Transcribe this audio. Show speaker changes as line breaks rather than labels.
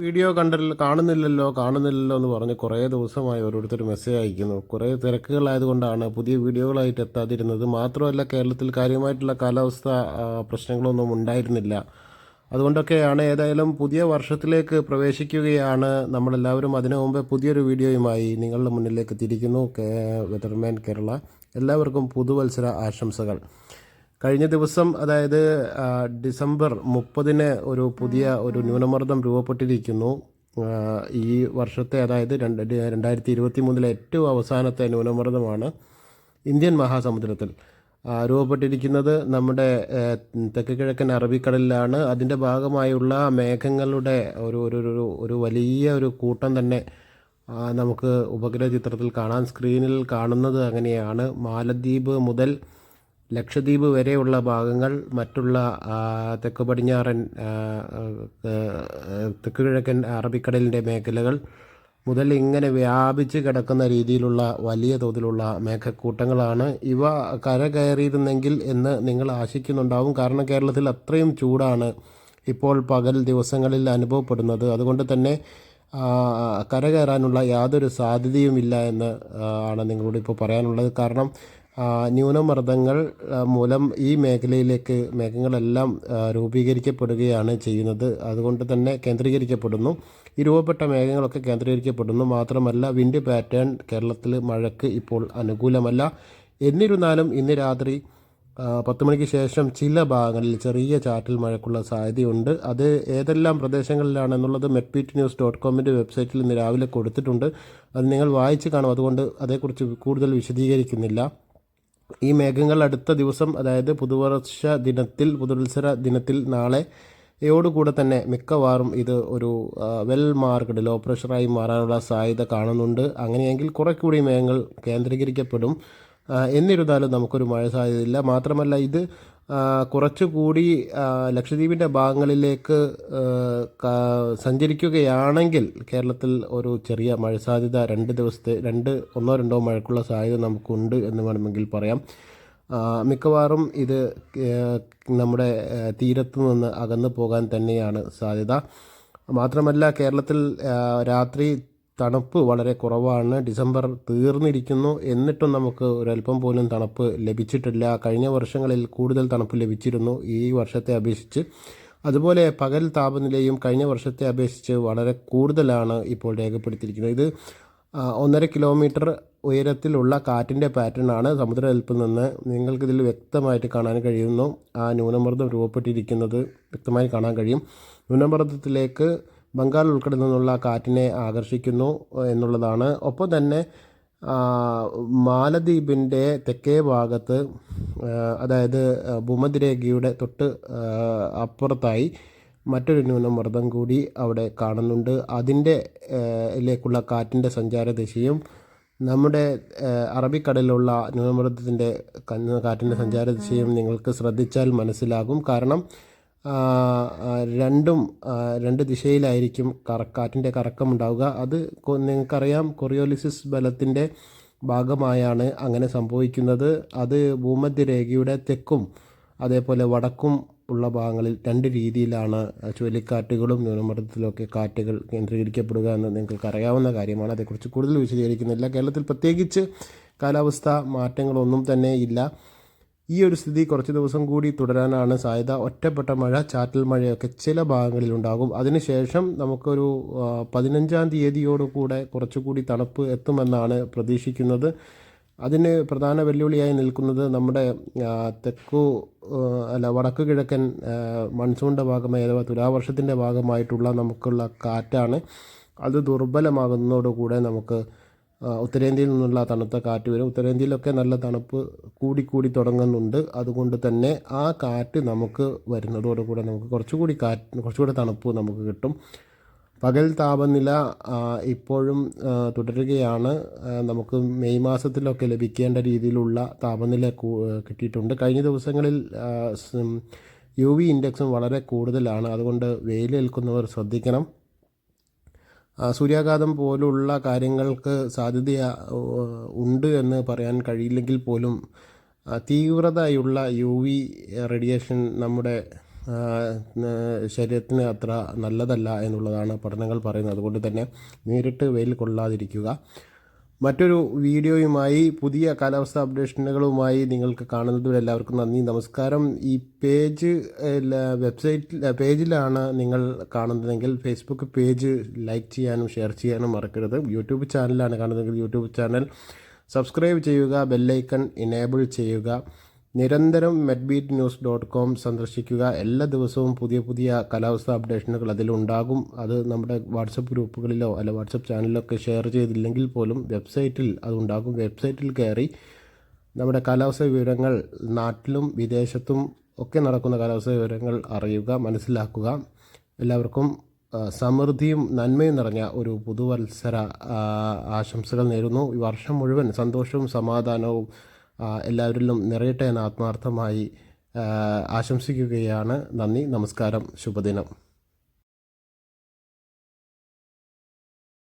Video കണ്ടില്ല കാണുന്നില്ലല്ലോ കാണുന്നില്ലല്ലോ എന്ന് പറഞ്ഞ് കുറേ ദിവസമായി ഓരോരുത്തർ മെസ്സേജ് അയക്കുന്നു. കുറേ തിരക്കുകളായതുകൊണ്ടാണ് പുതിയ വീഡിയോകളായിട്ട് എത്താതിരുന്നത്. മാത്രമല്ല കേരളത്തിൽ കാര്യമായിട്ടുള്ള കാലാവസ്ഥ പ്രശ്നങ്ങളൊന്നും ഉണ്ടായിരുന്നില്ല. അതുകൊണ്ടൊക്കെയാണ് ഏതായാലും പുതിയ വർഷത്തിലേക്ക് പ്രവേശിക്കുകയാണ് നമ്മളെല്ലാവരും. അതിനു മുമ്പേ പുതിയൊരു വീഡിയോയുമായി നിങ്ങളുടെ മുന്നിലേക്ക് തിരിക്കുന്നു വെതർമാൻ കേരള എല്ലാവർക്കും പുതുവത്സര ആശംസകൾ. കഴിഞ്ഞ ദിവസം അതായത് ഡിസംബർ മുപ്പതിന് ഒരു പുതിയ ഒരു ന്യൂനമർദ്ദം രൂപപ്പെട്ടിരിക്കുന്നു. ഈ വർഷത്തെ അതായത് രണ്ട് രണ്ടായിരത്തി ഇരുപത്തി മൂന്നിലെ ഏറ്റവും അവസാനത്തെ ന്യൂനമർദ്ദമാണ് ഇന്ത്യൻ മഹാസമുദ്രത്തിൽ. രൂപപ്പെട്ടിരിക്കുന്നത് നമ്മുടെ തെക്ക് കിഴക്കൻ അറബിക്കടലിലാണ്. അതിന്റെ ഭാഗമായുള്ള മേഘങ്ങളുടെ ഒരു ഒരു ഒരു വലിയ ഒരു കൂട്ടം തന്നെ നമുക്ക് ഉപഗ്രഹ ചിത്രത്തിൽ കാണാൻ സ്ക്രീനിൽ കാണുന്നത് അങ്ങനെയാണ്. മാലദ്വീപ് മുതൽ ലക്ഷദ്വീപ് വരെയുള്ള ഭാഗങ്ങൾ മറ്റുള്ള തെക്ക് പടിഞ്ഞാറൻ തെക്ക് കിഴക്കൻ അറബിക്കടലിന്റെ മേഖലകൾ മുതൽ ഇങ്ങനെ വ്യാപിച്ച് കിടക്കുന്ന രീതിയിലുള്ള വലിയ തോതിലുള്ള മേഘക്കൂട്ടങ്ങളാണ്. ഇവ കര കയറിയിരുന്നെങ്കിൽ എന്ന് നിങ്ങൾ ആശിക്കുന്നുണ്ടാവും. കാരണം കേരളത്തിൽ അത്രയും ചൂടാണ് ഇപ്പോൾ പകൽ ദിവസങ്ങളിൽ അനുഭവപ്പെടുന്നത്. അതുകൊണ്ട് തന്നെ കര കയറാനുള്ള യാതൊരു സാധ്യതയുമില്ല എന്ന് ആണ് നിങ്ങളോട് ഇപ്പോൾ പറയാനുള്ളത്. കാരണം ന്യൂനമർദ്ദങ്ങൾ മൂലം ഈ മേഖലയിലേക്ക് മേഘങ്ങളെല്ലാം രൂപീകരിക്കപ്പെടുകയാണ് ചെയ്യുന്നത്. അതുകൊണ്ട് തന്നെ കേന്ദ്രീകരിക്കപ്പെടുന്നു. ഈ രൂപപ്പെട്ട മേഘങ്ങളൊക്കെ കേന്ദ്രീകരിക്കപ്പെടുന്നു. മാത്രമല്ല വിൻഡ് പാറ്റേൺ കേരളത്തിൽ മഴയ്ക്ക് ഇപ്പോൾ അനുകൂലമല്ല. എന്നിരുന്നാലും ഇന്ന് രാത്രി പത്ത് മണിക്ക് ശേഷം ചില ഭാഗങ്ങളിൽ ചെറിയ ചാറ്റൽ മഴയ്ക്കുള്ള സാധ്യതയുണ്ട്. അത് ഏതെല്ലാം പ്രദേശങ്ങളിലാണെന്നുള്ളത് മെറ്റ്പീറ്റ് ന്യൂസ് ഡോട്ട് കോമിന്റെ വെബ്സൈറ്റിൽ ഇന്ന് രാവിലെ കൊടുത്തിട്ടുണ്ട്. അത് നിങ്ങൾ വായിച്ച് കാണും. അതുകൊണ്ട് അതേക്കുറിച്ച് കൂടുതൽ വിശദീകരിക്കുന്നില്ല. ഈ മേഘങ്ങൾ അടുത്ത ദിവസം അതായത് പുതുവർഷ ദിനത്തിൽ പുതുവത്സര ദിനത്തിൽ നാളെ യോടുകൂടെ തന്നെ മിക്കവാറും ഇത് ഒരു വെൽ മാർക്ക്ഡ് ലോ പ്രഷറായി മാറാനുള്ള സാധ്യത കാണുന്നുണ്ട്. അങ്ങനെയെങ്കിൽ കുറെ മേഘങ്ങൾ കേന്ദ്രീകരിക്കപ്പെടും. എന്നിരുന്നാലും നമുക്കൊരു മഴ സാധ്യതയില്ല. മാത്രമല്ല ഇത് കുറച്ചുകൂടി ലക്ഷദ്വീപിന്റെ ഭാഗങ്ങളിലേക്ക് സഞ്ചരിക്കുകയാണെങ്കിൽ കേരളത്തിൽ ഒരു ചെറിയ മഴ സാധ്യത രണ്ട് ദിവസത്തെ രണ്ട് ഒന്നോ രണ്ടോ മഴക്കുള്ള സാധ്യത നമുക്കുണ്ട് എന്ന് വേണമെങ്കിൽ പറയാം. മിക്കവാറും ഇത് നമ്മുടെ തീരത്തു നിന്ന് അകന്നു പോകാൻ തന്നെയാണ് സാധ്യത. മാത്രമല്ല കേരളത്തിൽ രാത്രി തണുപ്പ് വളരെ കുറവാണ്. ഡിസംബർ തീർന്നിരിക്കുന്നു. എന്നിട്ടും നമുക്ക് ഒരല്പം പോലും തണുപ്പ് ലഭിച്ചിട്ടില്ല. കഴിഞ്ഞ വർഷങ്ങളിൽ കൂടുതൽ തണുപ്പ് ലഭിച്ചിരുന്നു ഈ വർഷത്തെ അപേക്ഷിച്ച്. അതുപോലെ പകൽ താപനിലയും കഴിഞ്ഞ വർഷത്തെ അപേക്ഷിച്ച് വളരെ കൂടുതലാണ് ഇപ്പോൾ രേഖപ്പെടുത്തിയിരിക്കുന്നത്. ഇത് ഒന്നര കിലോമീറ്റർ ഉയരത്തിലുള്ള കാറ്റിന്റെ പാറ്റേൺ ആണ് സമുദ്രനിൽപ്പിൽ നിന്ന് നിങ്ങൾക്കിതിൽ വ്യക്തമായിട്ട് കാണാൻ കഴിയുന്നു. ആ ന്യൂനമർദ്ദം രൂപപ്പെട്ടിരിക്കുന്നത് വ്യക്തമായി കാണാൻ കഴിയും. ന്യൂനമർദ്ദത്തിലേക്ക് ബംഗാൾ ഉൾക്കടലിൽ നിന്നുള്ള കാറ്റിനെ ആകർഷിക്കുന്നു എന്നുള്ളതാണ്. ഒപ്പം തന്നെ മാലദ്വീപിന്റെ തെക്കേ ഭാഗത്ത് അതായത് ഭൂമധ്യരേഖയുടെ തൊട്ട് അപ്പുറത്തായി മറ്റൊരു ന്യൂനമർദ്ദം കൂടി അവിടെ കാണുന്നുണ്ട്. അതിന്റെ ലേക്കുള്ള കാറ്റിന്റെ സഞ്ചാരദിശയും നമ്മുടെ അറബിക്കടലിലുള്ള ന്യൂനമർദ്ദത്തിന്റെ കാറ്റിന്റെ സഞ്ചാരദിശയും നിങ്ങൾക്ക് ശ്രദ്ധിച്ചാൽ മനസ്സിലാകും. കാരണം രണ്ടും രണ്ട് ദിശയിലായിരിക്കും കറക്കാറ്റിന്റെ കറക്കം ഉണ്ടാവുക അത് നിങ്ങൾക്കറിയാം കൊറിയോലിസിസ് ബലത്തിന്റെ ഭാഗമായാണ് അങ്ങനെ സംഭവിക്കുന്നത്. അത് ഭൂമധ്യരേഖയുടെ തെക്കും അതേപോലെ വടക്കും ഉള്ള ഭാഗങ്ങളിൽ രണ്ട് രീതിയിലാണ് ചുഴലിക്കാറ്റുകളും ന്യൂനമർദ്ദത്തിലൊക്കെ കാറ്റുകൾ കേന്ദ്രീകരിക്കപ്പെടുക എന്ന് നിങ്ങൾക്ക് അറിയാവുന്ന കാര്യമാണ്. അതേക്കുറിച്ച് കൂടുതൽ വിശദീകരിക്കുന്നില്ല. കേരളത്തിൽ പ്രത്യേകിച്ച് കാലാവസ്ഥ മാറ്റങ്ങളൊന്നും തന്നെ ഇല്ല. ഈ ഒരു സ്ഥിതി കുറച്ച് ദിവസം കൂടി തുടരാനാണ് സാധ്യത. ഒറ്റപ്പെട്ട മഴ ചാറ്റൽ മഴയൊക്കെ ചില ഭാഗങ്ങളിൽ ഉണ്ടാകും അതിനുശേഷം നമുക്കൊരു പതിനഞ്ചാം തീയതിയോടുകൂടെ കുറച്ചുകൂടി തണുപ്പ് എത്തുമെന്നാണ് പ്രതീക്ഷിക്കുന്നത്. അതിന് പ്രധാന വെല്ലുവിളിയായി നിൽക്കുന്നത് നമ്മുടെ തെക്കു അല്ല വടക്കു കിഴക്കൻ മൺസൂണിന്റെ ഭാഗമായി അഥവാ തുലാവർഷത്തിന്റെ ഭാഗമായിട്ടുള്ള നമുക്കുള്ള കാറ്റാണ്. അത് ദുർബലമാകുന്നതോടുകൂടെ നമുക്ക് ഉത്തരേന്ത്യയിൽ നിന്നുള്ള തണുത്ത കാറ്റ് വരും. ഉത്തരേന്ത്യയിലൊക്കെ നല്ല തണുപ്പ് കൂടിക്കൂടി തുടങ്ങുന്നുണ്ട്. അതുകൊണ്ട് തന്നെ ആ കാറ്റ് നമുക്ക് വരുന്നതോടുകൂടെ നമുക്ക് കുറച്ചുകൂടി കാറ്റ് കുറച്ചുകൂടി തണുപ്പ് നമുക്ക് കിട്ടും. പകൽ താപനില ഇപ്പോഴും തുടരുകയാണ്. നമുക്ക് മെയ് മാസത്തിലൊക്കെ ലഭിക്കേണ്ട രീതിയിലുള്ള താപനില കിട്ടിയിട്ടുണ്ട്. കഴിഞ്ഞ ദിവസങ്ങളിൽ യു വി ഇൻഡെക്സും വളരെ കൂടുതലാണ്. അതുകൊണ്ട് വെയിലേൽക്കുന്നവർ ശ്രദ്ധിക്കണം. സൂര്യാഘാതം പോലുള്ള കാര്യങ്ങൾക്ക് സാധ്യത ഉണ്ട് എന്ന് പറയാൻ കഴിയില്ലെങ്കിൽ പോലും തീവ്രതയുള്ള യു വി റേഡിയേഷൻ നമ്മുടെ ശരീരത്തിന് അത്ര നല്ലതല്ല എന്നുള്ളതാണ് പഠനങ്ങൾ പറയുന്നത്. അതുകൊണ്ട് തന്നെ നേരിട്ട് വെയിൽ കൊള്ളാതിരിക്കുക. മറ്റൊരു വീഡിയോയുമായി പുതിയ കാലാവസ്ഥ അപ്ഡേഷനുകളുമായി നിങ്ങൾക്ക് കാണുന്നതിൽ എല്ലാവർക്കും നന്ദി. നമസ്കാരം. ഈ പേജ് വെബ്സൈറ്റിൽ പേജിലാണ് നിങ്ങൾ കാണുന്നതെങ്കിൽ ഫേസ്ബുക്ക് പേജ് ലൈക്ക് ചെയ്യാനും ഷെയർ ചെയ്യാനും മറക്കരുത്. യൂട്യൂബ് ചാനലാണ് കാണുന്നതെങ്കിൽ യൂട്യൂബ് ചാനൽ സബ്സ്ക്രൈബ് ചെയ്യുക ബെല്ലൈക്കൺ ഇനേബിൾ ചെയ്യുക. നിരന്തരം മെഡ്ബീറ്റ് ന്യൂസ് ഡോട്ട് കോം സന്ദർശിക്കുക. എല്ലാ ദിവസവും പുതിയ പുതിയ കാലാവസ്ഥ അപ്ഡേഷനുകൾ അതിലുണ്ടാകും. അത് നമ്മുടെ വാട്സപ്പ് ഗ്രൂപ്പുകളിലോ അല്ല വാട്സപ്പ് ചാനലിലൊക്കെ ഷെയർ ചെയ്തില്ലെങ്കിൽ പോലും വെബ്സൈറ്റിൽ അതുണ്ടാകും. വെബ്സൈറ്റിൽ കയറി നമ്മുടെ കാലാവസ്ഥ വിവരങ്ങൾ നാട്ടിലും വിദേശത്തും ഒക്കെ നടക്കുന്ന കാലാവസ്ഥ വിവരങ്ങൾ അറിയുക മനസ്സിലാക്കുക. എല്ലാവർക്കും സമൃദ്ധിയും നന്മയും നിറഞ്ഞ ഒരു പുതുവത്സര ആശംസകൾ നേരുന്നു. ഈ വർഷം മുഴുവൻ സന്തോഷവും സമാധാനവും എല്ലാവരിലും നിറയട്ടെ എന്ന് ആത്മാർത്ഥമായി ആശംസിക്കുകയാണ്. നന്ദി നമസ്കാരം ശുഭദിനം.